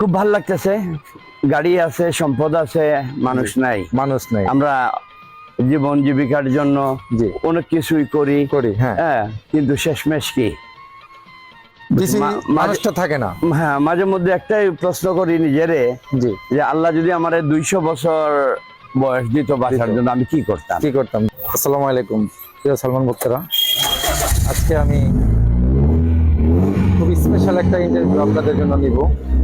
খুব ভালো লাগতেছে। গাড়ি আছে সম্পদ আছে মানুষ নাই। মানুষ নাই। আমরা জীবন জীবিকার জন্য অনেক কিছুই করি। করি হ্যাঁ। হ্যাঁ কিন্তু শেষমেশ কি? মানুষটা থাকে না। হ্যাঁ মাঝে মধ্যে একটাই প্রশ্ন করি নিজেরে যে আল্লাহ যদি আমার দুইশো বছর বয়স দিত বাঁচার জন্য আমি কি করতাম? কি করতাম? আসসালামু আলাইকুম। প্রিয় সালমান ভক্তরা আজকে আমি স্পেশাল একটা ইন্টারভিউ আপনাদের জন্য নিব।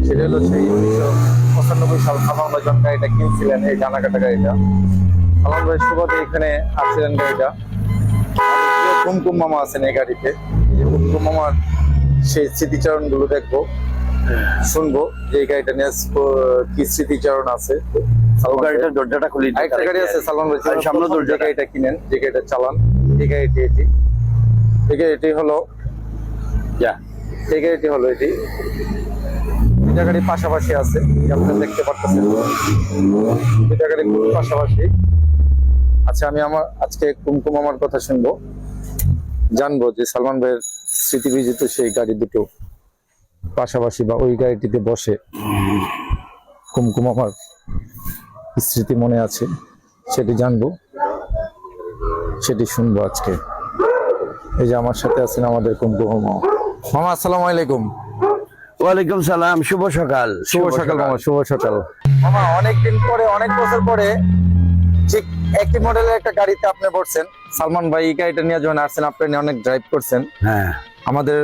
সেটা হলো সেই উনিশশো পঁচানব্বই সাল সালমান ভাই যখন গাড়িটা কিনছিলেন এই জানাকাটা গাড়িটা। সালমান ভাই সুবাদে এখানে আসছিলেন গাড়িটা। কুমকুম মামা আছেন এই গাড়িতে। যে কুমকুম মামার সেই স্মৃতিচারণগুলো দেখব শুনব যে এই গাড়িটা নিয়ে কি স্মৃতিচারণ আছে। গাড়িটার দরজাটা খুলি গাড়ি আছে সালমান ভাই আর সামনে প্রথম গাড়িটা কিনেন যে গাড়িটা চালান এই গাড়িটি এটি। এই গাড়িটি হলো যা। এই গাড়িটি হলো এটি। দুইটা গাড়ি পাশাপাশি আছে আপনারা দেখতে পারতেছেন। দুইটা গাড়ি খুব পাশাপাশি। আচ্ছা আমি আমার আজকে কুমকুম আমার কথা শুনব। জানব যে সালমান ভাইয়ের স্মৃতি বিজিত সেই গাড়ি দুটো পাশাপাশি বা ওই গাড়িটিতে বসে কুমকুম আমার স্মৃতি মনে আছে, সেটি জানব। সেটি শুনব আজকে। এই যে আমার সাথে আছেন আমাদের কুমকুম মামা। মামা আসসালামু আলাইকুম। ওয়ালাইকুম সালাম শুভ সকাল। শুভ সকাল মামা শুভ সকাল। মামা অনেকদিন পরে অনেক বছর পরে ঠিক একই মডেলের একটা গাড়িতে আপনি বসছেন। সালমান ভাই এই গাড়িটা নিয়ে যখন আসছেন আপনি অনেক ড্রাইভ করছেন। হ্যাঁ। আমাদের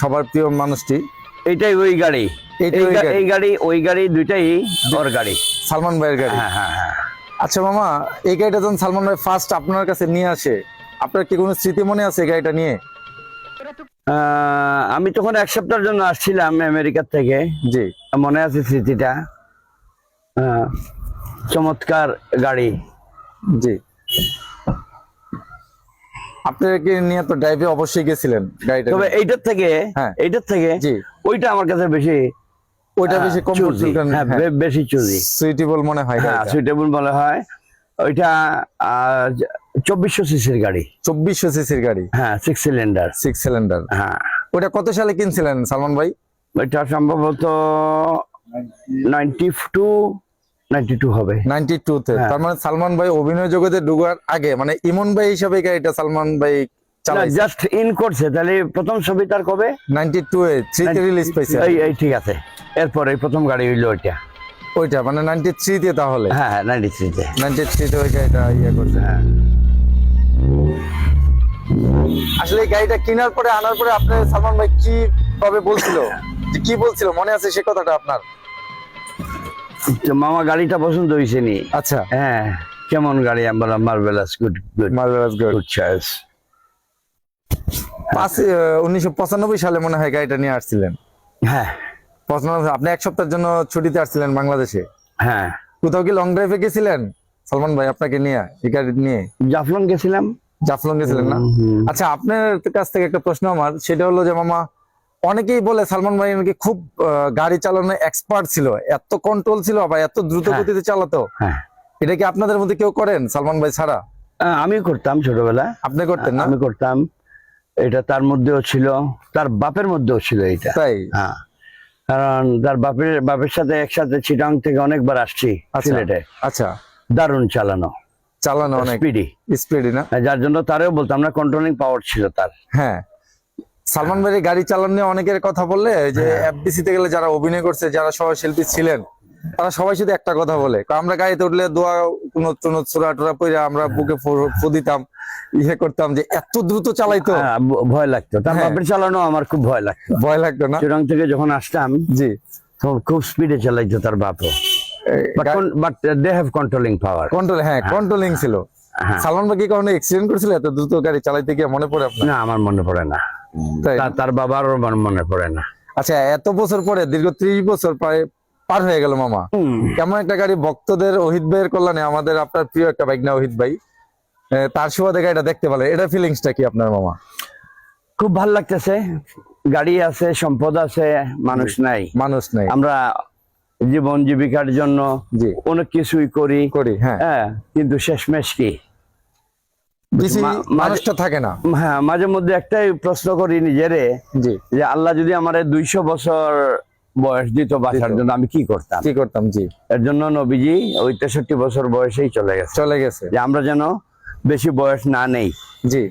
সবার প্রিয় মানুষটি। এইটাই ওই গাড়ি। এই গাড়ি। এই গাড়ি ওই গাড়ি দুইটাই ওর গাড়ি। সালমান ভাইয়ের গাড়ি। হ্যাঁ হ্যাঁ হ্যাঁ। আচ্ছা মামা এই গাড়িটা যখন সালমান ভাই ফার্স্ট আপনার কাছে নিয়ে আসে আপনার কি কোনো স্মৃতি মনে আছে এই গাড়িটা নিয়ে? আমি তখন এক সপ্তাহের জন্য আসছিলাম আমেরিকার থেকে। জি। মনে আছে স্মৃতিটা? চমৎকার গাড়ি। জি। আপনার কি নিয়ে তো ড্রাইভে অবশ্যই গেছিলেন গাড়িটা তবে এইটার থেকে হ্যাঁ। এইটার থেকে জি। ওইটা আমার কাছে বেশি ওইটা বেশি কমফোর্টেবল হ্যাঁ বে- বেশি চুজি। সুইটেবল মনে হয় হ্যাঁ সুইটেবল বলা হয়। ওইটা চব্বিশশো সিসির গাড়ি। চব্বিশশো সিসির গাড়ি? হ্যাঁ সিক্স সিলিন্ডার সিক্স সিলিন্ডার হ্যাঁ। ওটা কত সালে কিনছিলেন সালমান ভাই? ওইটা সম্ভবত নাইনটি টু হবে। তে। হ্যাঁ। তার মানে সালমান ভাই অভিনয় জগতে ঢুকার আগে মানে ইমন ভাই হিসাবে গাড়িটা সালমান ভাই জাস্ট ইন করছে। তাহলে প্রথম ছবি তার কবে? নাইনটি টু এ থ্রিতে রিলিজ এই ঠিক আছে। এরপরে প্রথম গাড়ি হইল ওইটা। ওইটা মানে নাইনটি থ্রিতে তাহলে? হ্যাঁ হ্যাঁ নাইনটি থ্রিতে নাইনটি থ্রিতে ওই গাড়িটা ইয়ে করছে। হ্যাঁ। আসলে গাড়িটা কেনার পরে আনার পরে আপনার সালমান ভাই কি ভাবে বলছিল? যে কি বলছিল? মনে আছে সে কথাটা আপনার? মামা গাড়িটা পছন্দ হয়েছে নি। আচ্ছা। হ্যাঁ কেমন গাড়ি? আমরা marvellous good good marvellous good good choice পাঁচ উনিশশো পঁচানব্বই সালে মনে হয় গাড়িটা নিয়ে আসছিলেন। হ্যাঁ। পঁচানব্বই আপনি এক সপ্তাহের জন্য ছুটিতে আসছিলেন বাংলাদেশে। হ্যাঁ। কোথাও কি লং ড্রাইভে গেছিলেন? সালমান ভাই আপনাকে নিয়ে এই গাড়ি নিয়ে? জাফলং গেছিলাম। জাফলং গেছিলেন না? আচ্ছা আপনার কাছ থেকে একটা প্রশ্ন আমার সেটা হলো যে মামা অনেকেই বলে সালমান ভাই নাকি খুব গাড়ি চালানো এক্সপার্ট ছিল এত কন্ট্রোল ছিল বা এত দ্রুত হ্যাঁ। গতিতে চালাতো। হ্যাঁ। এটা কি আপনাদের মধ্যে কেউ করেন সালমান ভাই ছাড়া? আমি করতাম ছোটবেলা। আপনি করতেন না? আমি করতাম। এটা তার মধ্যেও ছিল তার বাপের মধ্যেও ছিল এটা তাই? হ্যাঁ। কারণ তার বাপের বাপের সাথে একসাথে চিটাং থেকে অনেকবার আসছি আচ্ছা সিলেটে। আচ্ছা। দারুণ চালানো। চালানো অনেক স্পিডি স্পিডি না? যার জন্য তারেও বলতাম না কন্ট্রোলিং পাওয়ার ছিল তার। হ্যাঁ। সালমান ভাই গাড়ি চালানো নিয়ে অনেকের কথা বললে যে হ্যাঁ। এফবিসি তে গেলে যারা অভিনয় করছে যারা সহ শিল্পী ছিলেন তারা সবাই শুধু একটা কথা বলে আমরা গাড়িতে উঠলে দোয়া কোনো কোনো চূড়া টুরা পইরা আমরা হ্যাঁ। বুকে ফু- দিতাম ইয়ে করতাম যে এত দ্রুত চালাইতো। হ্যাঁ, ভয় লাগতো। তার হ্যাঁ। বাপের চালানো আমার খুব ভয় লাগতো। ভয় লাগতো না? চিটাং থেকে যখন আসতাম জি। তখন খুব স্পিডে চালাইতো তার বাপও। But but they have controlling power control হ্যাঁ কন্ট্রোলিং ছিল। হ্যাঁ। সালমান ভাই কি কখনো এক্সিডেন্ট করেছিল? এত দ্রুত গাড়ি চালাইতে গিয়ে মনে পড়ে আপনার? না আমার মনে পড়ে না। তার বাবারও মনে পড়ে না। আচ্ছা এত বছর পরে দীর্ঘ ত্রিশ বছর প্রায় পার হয়ে গেল মামা। কেমন একটা গাড়ি ভক্তদের অহিত ভাইয়ের কল্যাণে আমাদের আপনার প্রিয় একটা বাইক না অহিত ভাই। তার সুবাদে গাড়িটা দেখতে পেলেন। এটা ফিলিংসটা কি আপনার মামা? খুব ভালো লাগতেছে। গাড়ি আছে সম্পদ আছে মানুষ নাই। মানুষ নাই। আমরা জীবন জীবিকার জন্য অনেক কিছুই করি। করি হ্যাঁ। হ্যাঁ কিন্তু শেষমেশ কি? মাঝে- মানুষটা থাকে না। হ্যাঁ মাঝে মধ্যে একটাই প্রশ্ন করি নিজেরে যে আল্লাহ যদি আমার দুইশো বছর বয়স দিত। বাঁচার জন্য আমি কি করতাম? কি করতাম জি। এর জন্য নবীজি ওই তেষট্টি বছর বয়সেই চলে গেছে। চলে গেছে। যে আমরা যেন বেশি বয়স না নেই। জি।